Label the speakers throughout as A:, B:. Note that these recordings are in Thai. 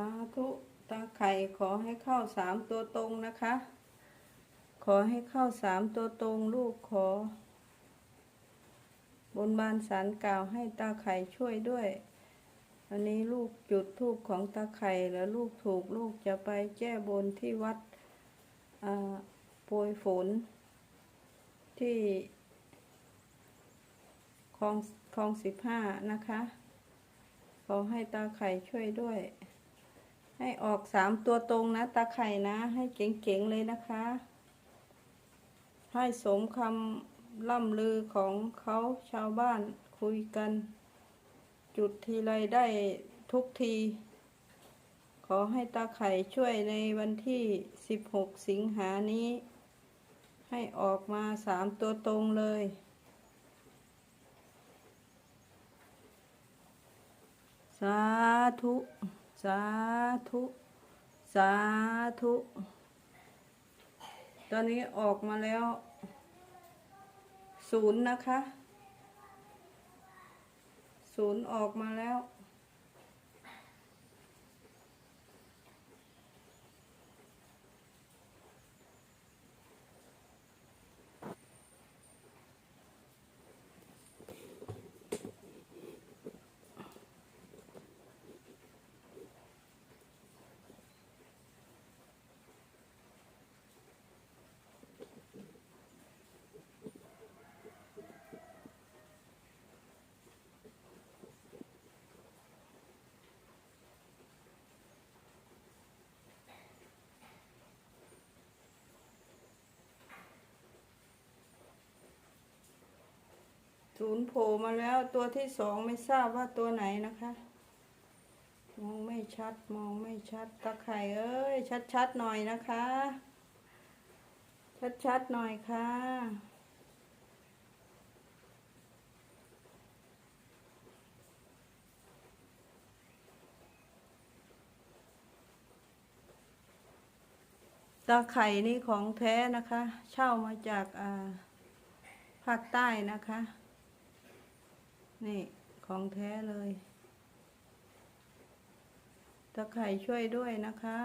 A: าธุตาไข่ขอให้เข้าสามตัวตรงนะคะ ขอให้เข้าสามตัวตรงลูกขอ บนบานสารกล่าวให้ตาไข่ช่วยด้วย อันนี้ลูกจุดทูปของตาไข่แล้วลูกถูกลูกจะไปแก้บนที่วัดอ่าโปรยฝน ที่คลองคลองสิบห้านะคะ ขอให้ตาไข่ช่วยด้วย ให้ออกสามตัวตรงนะ ตาไข่นะ ให้เก่งๆเลยนะคะ ให้สมคำล่ำลือของเขาชาวบ้านคุยกัน จุดทีไรได้ทุกที ขอให้ตาไข่ช่วยในวันที่ 16 สิงหานี้ ให้ออกมาสามตัวตรงเลยสาธุ สาธุ สาธุ ตอนนี้ออกมาแล้วศูนย์นะคะ ศูนย์ออกมาแล้ว ศูนย์โผล่มาแล้วตัวที่สองไม่ทราบว่าตัวไหนนะคะ มองไม่ชัดมองไม่ชัดตะไคร่เอ้ย ชัดๆหน่อยนะคะ ชัดๆหน่อยค่ะตาไข่นี่ของแท้นะคะ เช่ามาจากอ่าภาคใต้นะคะ นี่ของแท้เลยตะไคร่ช่วยด้วยนะคะ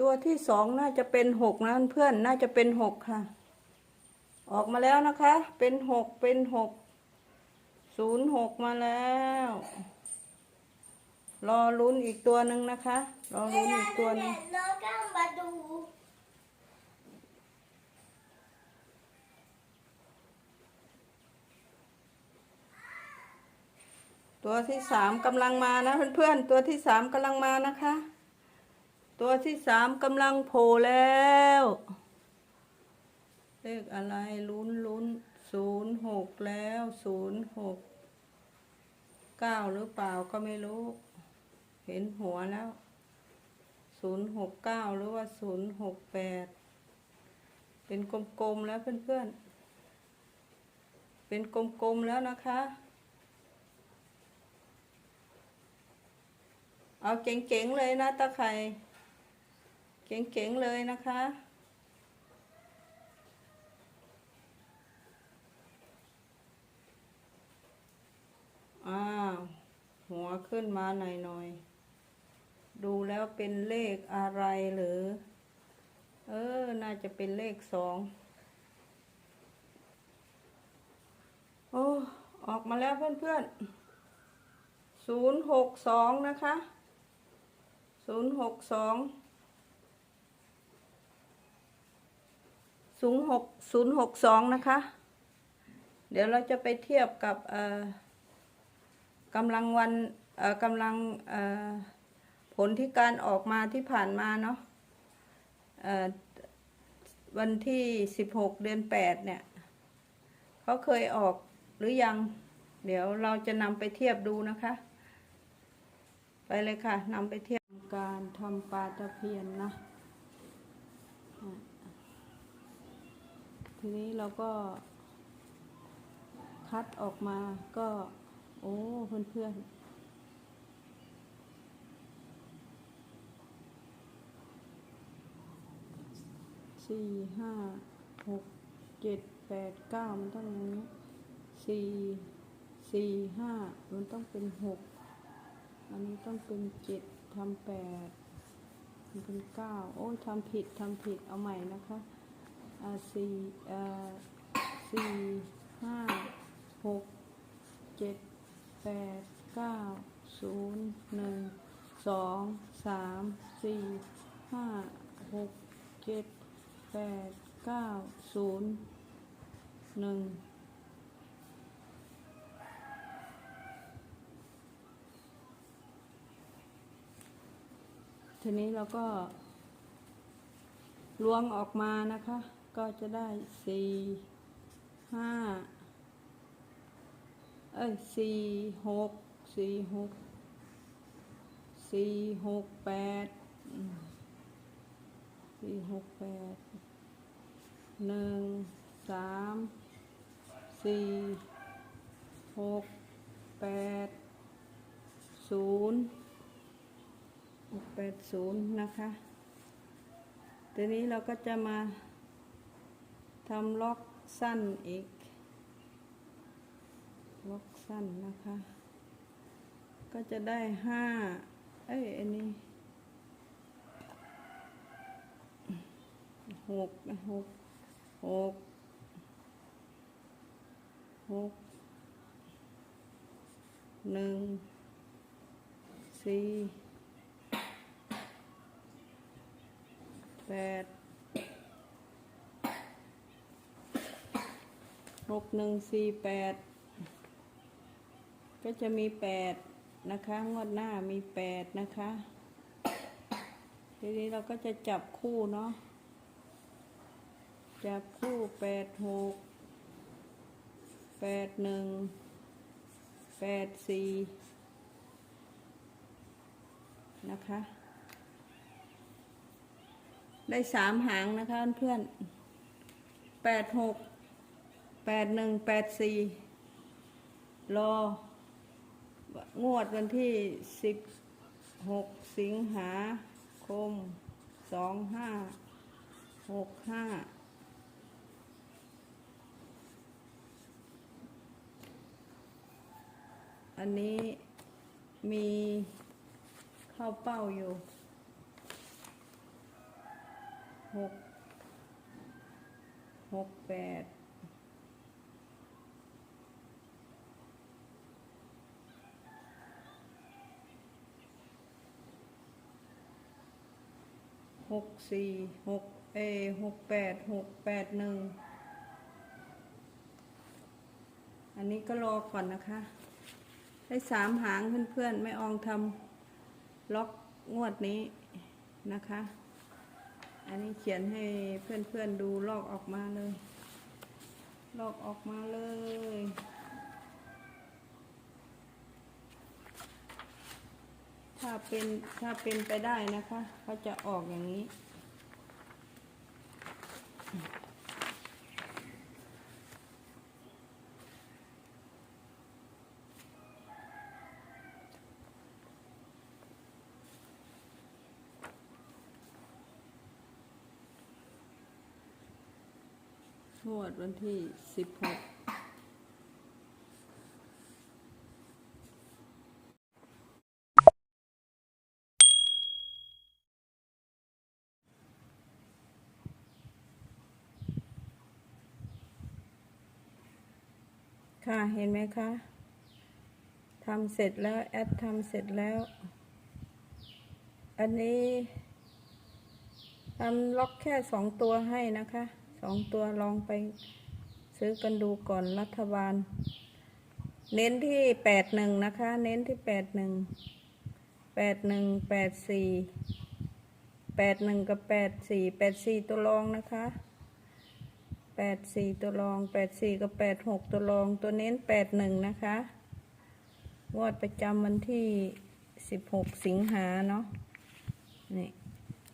A: ตัวที่สองน่าจะเป็นหกนะเพื่อนน่าจะเป็นหกค่ะ ออกมาแล้วนะคะ เป็นหกเป็นหกศูนย์หกมาแล้ว รอลุ้นอีกตัวหนึ่งนะคะ รอลุ้นอีกตัวนึง
B: น้อง
A: ตัวที่สามกำลังมานะเพื่อนๆตัวที่สามกำลังมานะคะ ตัวที่สามกำลังโผล่แล้ว เลขอะไรลุ้นลุ้นศูนย์หกแล้วศูนย์หกเก้าหรือเปล่าก็ไม่รู้ เห็นหัวแล้วศูนย์หกเก้าหรือว่าศูนย์หกแปดเป็นกลมๆแล้วเพื่อนๆ เป็นกลมๆแล้วนะคะ เอาเก๋งๆเลยนะตาไข่ เก่งๆเลยนะคะ อ้าว หัวขึ้นมาหน่อยๆ ดูแล้วเป็นเลขอะไรหรือ เออ น่าจะเป็นเลขสอง โอ้ ออกมาแล้วเพื่อนๆศูนย์หกสองนะคะศูนย์หกสอง ศูนย์หกศูนย์หกสองนะคะ เดี๋ยวเราจะไปเทียบกับกำลังวันกำลังผลที่การออกมาที่ผ่านมาเนาะวันที่สิบหกเดือนแปดเนี่ยเขาเคยออกหรือยัง เดี๋ยวเราจะนำไปเทียบดูนะคะ ไปเลยค่ะนำไปเทียบการทำปลาตะเพียนนะอะ ทีนี้เราก็คัดออกมาก็ โอ้เพื่อนเพื่อนสี่ห้าหกเจ็ดแปดเก้ามันต้องอย่างนี้สี่สี่ห้ามันต้องเป็นหกอันนี้ต้องเป็นเจ็ดทำแปดมันเป็นเก้าโอ้ยทำผิดทำผิดเอาใหม่นะคะ สี่อ่าสี่ห้าหกเจ็ดแปดเก้าศูนย์หนึ่งสองสามสี่ห้าหกเจ็ดแปดเก้าศูนย์หนึ่งทีนี้เราก็ล้วงออกมานะคะ ก็จะได้สี่ห้าเอ้ยสี่หกสี่หกสี่หกแปดสี่หกแปดหนึ่งสามสี่หกแปดศูนย์หกแปดศูนย์นะคะทีนี้เราก็จะมา ทำล็อกสั้นอีก ล็อกสั้นนะคะ ก็จะได้ห้าเอ้ยอันนี้หกหกหกหกหนึ่งสี่แปด หกหนึ่งสี่แปดก็จะมีแปดนะคะ งวดหน้ามีแปดนะคะ ทีนี้เราก็จะจับคู่เนาะ จับคู่แปดหกแปดหนึ่งแปดสี่นะคะ ได้สามหางนะคะเพื่อนแปดหก ปดหนึ่งแปดสี่รองวดวันที่สิบหกสิงหาคมสองห้าหกห้าอันนี้มีเข้าเป้าอยู่หกหกแปด หกสี่หกเอหกแปดหกแปดหนึ่งอันนี้ก็รอก่อนนะคะ ได้สามหางเพื่อนๆ ไม่อองทำล็อกงวดนี้นะคะ อันนี้เขียนให้เพื่อนๆดูลอกออกมาเลย ลอกออกมาเลย ถ้าเป็นถ้าเป็นไปได้นะคะเขาจะออกอย่างนี้ งวดวันที่สิบหก ค่ะเห็นไหมคะทำเสร็จแล้วแอดทำเสร็จแล้ว อันนี้ทำล็อกแค่สองตัวให้นะคะสองตัวลองไปซื้อกันดูก่อนรัฐบาล เน้นที่แปดหนึ่งนะคะ เน้นที่แปดหนึ่งแปดหนึ่งแปดสี่แปดหนึ่งกับแปดสี่แปดสี่ตัวรองนะคะ แปดสี่ตัวรองแปดสี่กับแปดหกตัวรองตัวเน้นแปดหนึ่งนะคะงวดประจำวันที่สิบหกสิงหาเนาะนี่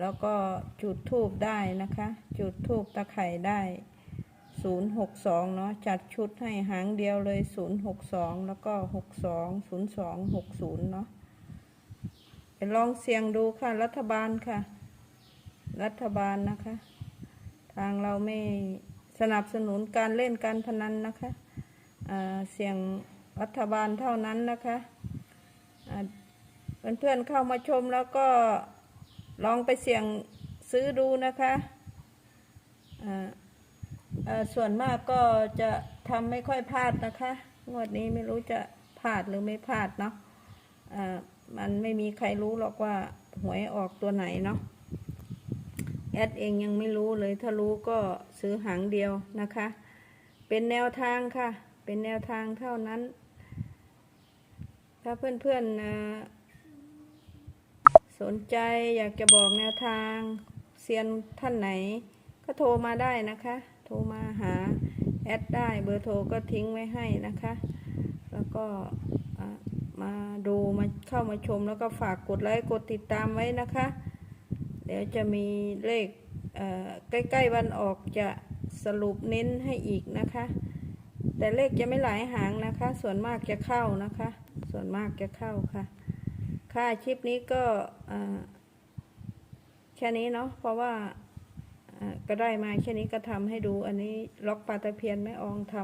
A: แล้วก็จุดทูบได้นะคะ จุดทูบตะไคร่ได้ศูนย์หกสองเนาะจัดชุดให้หางเดียวเลยศูนย์หกสองแล้วก็หกสองศูนย์สองหกศูนย์เนาะไปลองเสี่ยงดูค่ะ รัฐบาลค่ะ รัฐบาลนะคะ ทางเราไม่ สนับสนุนการเล่นการพนันนะคะเสี่ยงรัฐบาลเท่านั้นนะคะอ่าเพื่อนๆเข้ามาชมแล้วก็ลองไปเสี่ยงซื้อดูนะคะส่วนมากก็จะทำไม่ค่อยพลาดนะคะ งวดนี้ไม่รู้จะพลาดหรือไม่พลาดเนาะอ่ามันไม่มีใครรู้หรอกว่าหวยออกตัวไหนเนาะ แอดเองยังไม่รู้เลย ถ้ารู้ก็ซื้อหางเดียวนะคะ เป็นแนวทางค่ะ เป็นแนวทางเท่านั้น ถ้าเพื่อนๆเอ่อสนใจอยากจะบอกแนวทางเซียนท่านไหน ก็โทรมาได้นะคะ โทรมาหาแอดได้เบอร์โทรก็ทิ้งไว้ให้นะคะ แล้วก็มาดูมาเข้ามาชมแล้วก็ฝากกดไลค์กดติดตามไว้นะคะ เดี๋ยวจะมีเลขเใกล้ๆวันออกจะสรุปเน้นให้อีกนะคะ แต่เลขจะไม่หลายหางนะคะ ส่วนมากจะเข้านะคะ ส่วนมากจะเข้าค่ะ ค่าคลิปนี้ก็แค่นี้เนาะเพราะว่าก็ได้มาแค่นี้ก็ทำให้ดูอันนี้ล็อกปลาตะเพียนแม่อองท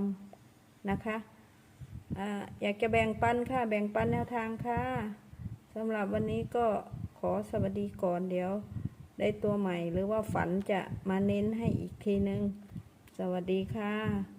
A: ำนะคะออยากจะแบ่งปันค่ะ แบ่งปันแนวทางค่ะสำหรับวันนี้ก็ขอสวัสดีก่อนเดี๋ยว ได้ตัวใหม่หรือว่าฝันจะมาเน้นให้อีกทีนึง สวัสดีค่ะ